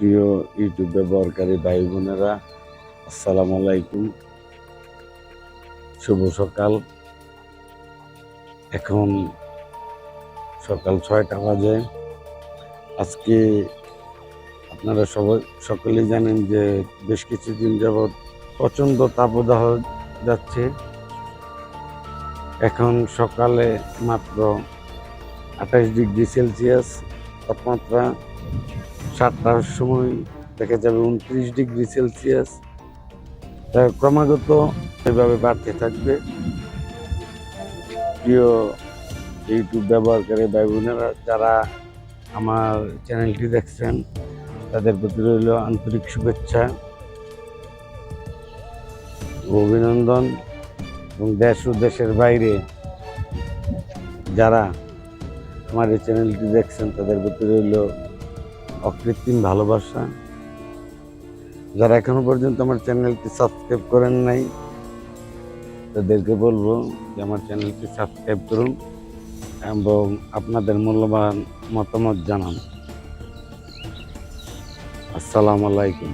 প্রিয় ইউটিউব ব্যবহারকারী ভাই বোনেরা, আসসালামু আলাইকুম। শুভ সকাল। এখন সকাল ছয়টা বাজে। আজকে আপনারা সবাই সকলেই জানেন যে বেশ কিছুদিন যাবৎ প্রচণ্ড তাপদাহ যাচ্ছে। এখন সকালে মাত্র আঠাশ ডিগ্রি সেলসিয়াস তাপমাত্রা সাতটার সময় দেখা যাবে উনত্রিশ ডিগ্রি সেলসিয়াস। ক্রমাগত এভাবে বাড়তে থাকবে। প্রিয় ইউটিউব ব্যবহারকারী ভাই বোনেরা যারা আমার চ্যানেলটি দেখছেন, তাদের প্রতি রইল আন্তরিক শুভেচ্ছা অভিনন্দন। এবং দেশ ও দেশের বাইরে যারা আমার এই চ্যানেলটি দেখছেন, তাদের প্রতি রইল অকৃত্রিম ভালোবাসা। যারা এখনও পর্যন্ত আমার চ্যানেলটি সাবস্ক্রাইব করেন নাই, তাদেরকে বলব যে আমার চ্যানেলটি সাবস্ক্রাইব করুন এবং আপনাদের মূল্যবান মতামত জানান। আসসালামু আলাইকুম।